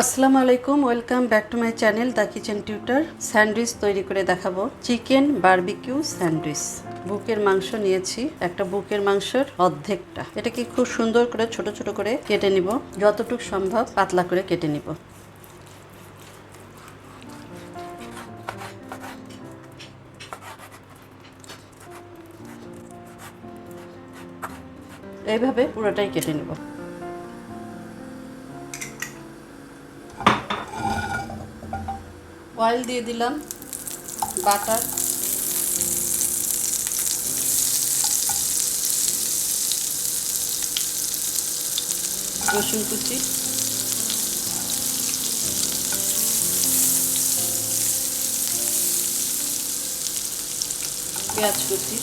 আসসালামু আলাইকুম, welcome back to my channel the kitchen tutor. Sandwich তৈরি করে দেখাবো। Chicken barbecue sandwich. বুকের মাংস নিয়েছি, একটা বুকের মাংসের অর্ধেকটা। এটাকে খুব সুন্দর করে, ছোট ছোট করে কেটে নিব। যতটুকু সম্ভব পাতলা করে কেটে নিব। এইভাবে পুরোটাই কেটে নেব। অয়েল দিয়ে দিলাম বাটার। রসুন কুচি। পেঁয়াজ কুচি।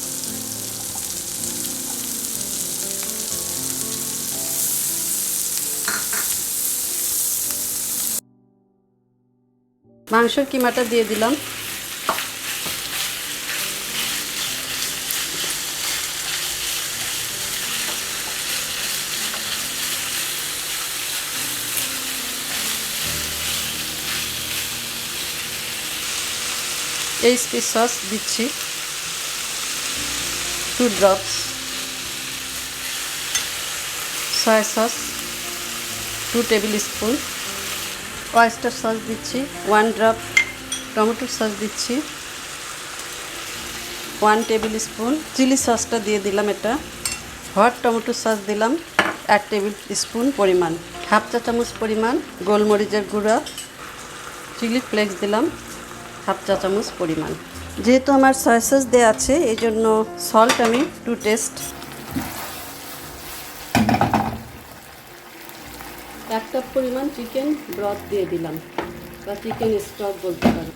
মাংসের কিমাটা দিয়ে দিলাম। এইচপি সস দিচ্ছি। Two drops soya sauce two table spoon oyster sauce দিচ্ছি ওয়ান ড্রপ টমেটো সস দিচ্ছি ওয়ান টেবিল স্পুন চিলি সসটা দিয়ে দিলাম এটা হট টমেটো সস দিলাম, এক টেবিল স্পুন পরিমাণ হাফ চা চামচ পরিমাণ গোলমরিচের গুঁড়া চিলি ফ্লেক্স দিলাম হাফ চা চামচ পরিমাণ। যেহেতু আমার সয়া সস দেওয়া আছে এই জন্য সল্ট আমি টু টেস্ট এক কাপ পরিমাণ চিকেন ব্রথ দিয়ে দিলাম। বা চিকেন স্টক বলতে পারো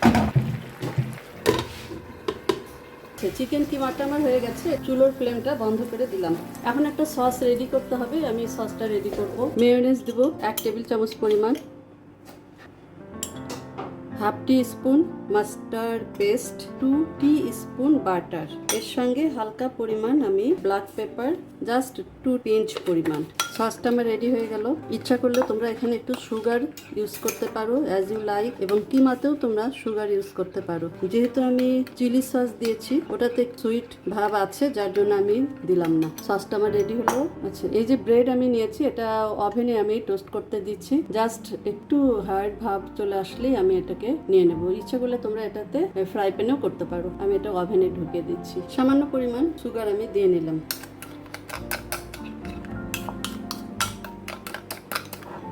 চিকেন কিমাটা আমার হয়ে গেছে, চুলোর ফ্লেমটা বন্ধ করে দিলাম। এখন একটা সস রেডি করতে হবে, আমি সসটা রেডি করব। মেয়োনেজ দেবো, এক টেবিল চামচ পরিমাণ। Half tea spoon mustard paste two tea spoon butter এর সঙ্গে হালকা পরিমাণ আমি black pepper just two pinch পরিমাণ। সসটা আমার রেডি হয়ে গেল। ইচ্ছা করলে তোমরা এখানে একটু সুগার ইউজ করতে পারো অ্যাজ ইউ লাইক এবং কিমাতেও তোমরা সুগার ইউজ করতে পারো। যেহেতু আমি চিলি সস দিয়েছি, ওটাতে সুইট ভাব আছে, যার জন্য আমি দিলাম না। সসটা আমার রেডি হলো। আচ্ছা এই যে ব্রেড আমি নিয়েছি, এটা ওভেনে আমি টোস্ট করতে দিচ্ছি। জাস্ট একটু হার্ড ভাব চলে আসলেই আমি এটাকে নিয়ে নেব। ইচ্ছা করলে তোমরা এটাতে ফ্রাই প্যানেও করতে পারো। আমি এটা ওভেনে ঢুকিয়ে দিচ্ছি। সামান্য পরিমাণ সুগার আমি দিয়ে নিলাম।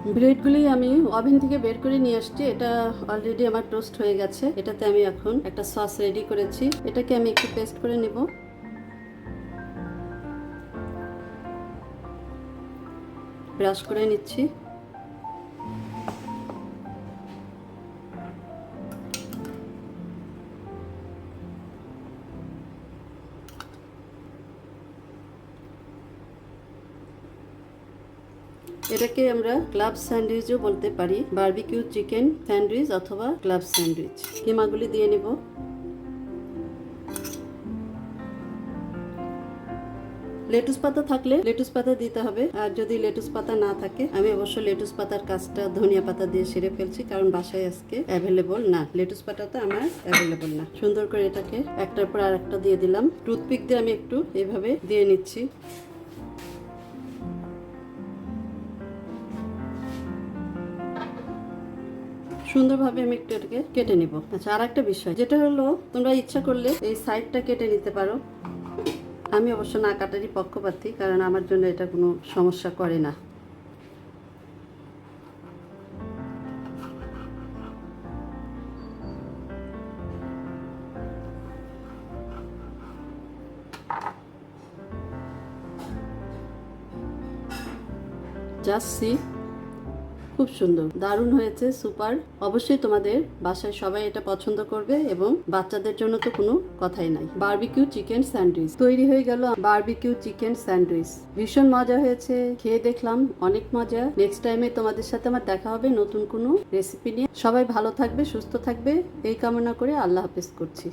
ব্রেডগুলি আমি ওভেন থেকে বের করে নিয়ে আসছি। এটা অলরেডি আমার টোস্ট হয়ে গেছে। এটাতে আমি এখন একটা সস রেডি করেছি। এটাকে আমি একটু পেস্ট করে নেব। ব্রাশ করে নিচ্ছি। এটাকে আমরা ক্লাব স্যান্ডউইচও বলতে পারি। বারবিকিউ চিকেন স্যান্ডউইচ অথবা ক্লাব স্যান্ডউইচ। কিমাগুলি দিয়ে নেব। লেটুস পাতা থাকলে লেটুস পাতা দিতে হবে। আর যদি লেটুস পাতা না থাকে, আমি অবশ্য লেটুস পাতার কাজটা ধনিয়া পাতা দিয়ে সেরে ফেলছি, কারণ বাসায় আজকে অ্যাভেলেবল না। লেটুস পাতাটা আমার অ্যাভেলেবল না। সুন্দর করে এটাকে একটার পর আর একটা দিয়ে দিলাম। টুথপিক দিয়ে আমি একটু এভাবে দিয়ে নিচ্ছি। সুন্দরভাবে আমি একটু এটাকে কেটে নিব। আচ্ছা আর একটা বিষয়, যেটা হলো, তোমরা ইচ্ছা করলে এই সাইডটা কেটে নিতে পারো। আমি অবশ্য না কাটারই পক্ষপাতী, কারণ আমার জন্য এটা কোনো সমস্যা করে না। জাস্ট খুব সুন্দর। দারুণ হয়েছে, সুপার। অবশ্যই তোমাদের বাসায় সবাই এটা পছন্দ করবে এবং বাচ্চাদের জন্য তো কোনো কথাই নাই। Barbecue chicken sandwich. তৈরি হয়ে গেল বারবিকিউ চিকেন স্যান্ডউইচ। ভীষণ মজা হয়েছে, খেয়ে দেখলাম, অনেক মজা। নেক্সট টাইমে তোমাদের সাথে আমার দেখা হবে নতুন কোনো রেসিপি নিয়ে। সবাই ভালো থাকবে, সুস্থ থাকবে। এই কামনা করে আল্লাহ হাফেজ করছি।